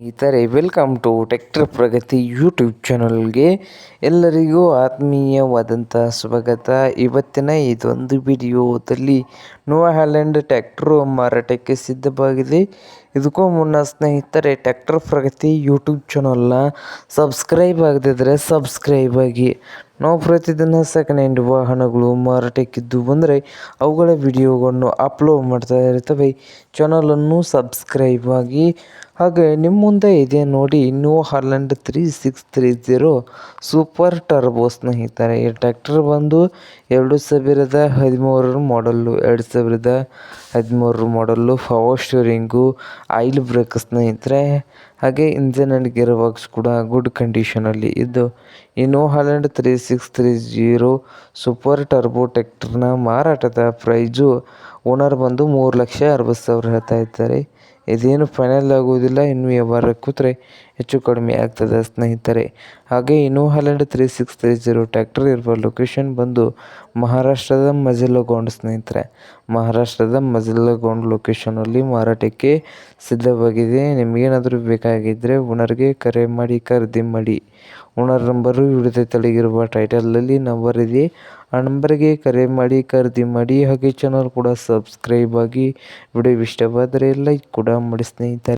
ಸ್ನೇಹಿತರೆ, welcome to tractor Pragati YouTube ಚಾನಲ್ಗೆ ಎಲ್ಲರಿಗೂ ಆತ್ಮೀಯವಾದಂಥ ಸ್ವಾಗತ. ಇವತ್ತಿನ ಇದೊಂದು ವಿಡಿಯೋದಲ್ಲಿ ನೋವಾ ಹ್ಯಾಲೆಂಡ್ ಟ್ಯಾಕ್ಟ್ರು ಮಾರಾಟಕ್ಕೆ ಸಿದ್ಧವಾಗಿದೆ. ಇದಕ್ಕೂ ಮುನ್ನ ಸ್ನೇಹಿತರೆ ಟ್ಯಾಕ್ಟರ್ ಪ್ರಗತಿ ಯೂಟ್ಯೂಬ್ ಚಾನಲ್ನ ಸಬ್ಸ್ಕ್ರೈಬ್ ಆಗದಿದ್ದರೆ ಸಬ್ಸ್ಕ್ರೈಬ್ ಆಗಿ. ನಾವು ಪ್ರತಿದಿನ ಸೆಕೆಂಡ್ ಹ್ಯಾಂಡ್ ವಾಹನಗಳು ಮಾರಾಟಕ್ಕಿದ್ದು ಬಂದರೆ ಅವುಗಳ ವಿಡಿಯೋಗಳನ್ನು ಅಪ್ಲೋಡ್ ಮಾಡ್ತಾ ಇರ್ತವೆ. ಚಾನಲನ್ನು ಸಬ್ಸ್ಕ್ರೈಬ್ ಆಗಿ. ಹಾಗೆ ನಿಮ್ಮ ಮುಂದೆ ಇದೆ ನೋಡಿ New Holland three six three zero super turbo ಸ್ನೇಹಿತರೆ ಈ ಟ್ಯಾಕ್ಟರ್ ಬಂದು ಎರಡು ಸಾವಿರದ ಹದಿಮೂರರ ಮಾಡಲ್ಲು ಎರಡು ಸಾವಿರದ ಹದಿಮೂರರ ಮಾಡಲ್ಲು ಪವರ್ ಸ್ಟೀರಿಂಗು ಆಯಿಲ್ ಬ್ರೇಕ್ ಸ್ನೇಹಿತರೆ, ಹಾಗೆ ಇಂಜನ್ ಆ್ಯಂಡ್ ಗೇರ್ ಬಾಕ್ಸ್ ಕೂಡ ಗುಡ್ ಕಂಡೀಷನಲ್ಲಿ ಇದ್ದು New Holland three six three zero super turbo ಟೆಕ್ಟ್ರನ್ನ ಮಾರಾಟದ ಪ್ರೈಜು ಓನರ್ ಬಂದು ಮೂರು ಲಕ್ಷ ಅರವತ್ತು ಸಾವಿರ ಹೇಳ್ತಾ ಇದ್ದಾರೆ. ಇದೇನು ಫೈನಲ್ ಆಗುವುದಿಲ್ಲ, ಇನ್ನು ವ್ಯವಹಾರ ಕೂತ್ರೆ ಹೆಚ್ಚು ಕಡಿಮೆ ಆಗ್ತದೆ ಸ್ನೇಹಿತರೆ. ಹಾಗೆ ಇನ್ನು Holland three six three zero tractor ಇರುವ ಲೊಕೇಶನ್ ಬಂದು ಮಹಾರಾಷ್ಟ್ರದ ಮಜಲಗೋಂಡ್ ಸ್ನೇಹಿತರೆ. ಮಹಾರಾಷ್ಟ್ರದ ಮಜಲಗೋಂಡ್ ಲೊಕೇಶನಲ್ಲಿ ಮಾರಾಟಕ್ಕೆ ಸಿದ್ಧವಾಗಿದೆ. ನಿಮಗೇನಾದರೂ ಬೇಕಾಗಿದ್ದರೆ ಓನರ್ಗೆ ಕರೆ ಮಾಡಿ, ಖರೀದಿ ಮಾಡಿ. ಓನರ್ ನಂಬರು ವಿಡಿಯೋದ ಟೈಟಲ್ ಟೈಟಲಲ್ಲಿ ನಂಬರ್ ಇದೆ. ಆ ನಂಬರ್ಗೆ ಕರೆ ಮಾಡಿ, ಖರೀದಿ ಮಾಡಿ ಹಾಗೆ ಚಾನಲ್ ಕೂಡ ಸಬ್ಸ್ಕ್ರೈಬ್ ಆಗಿ. ವಿಡಿಯೋ ಇಷ್ಟವಾದರೆ ಲೈಕ್ ಕೂಡ ಮಾಡಿ ಸ್ನೇಹಿತರೆ.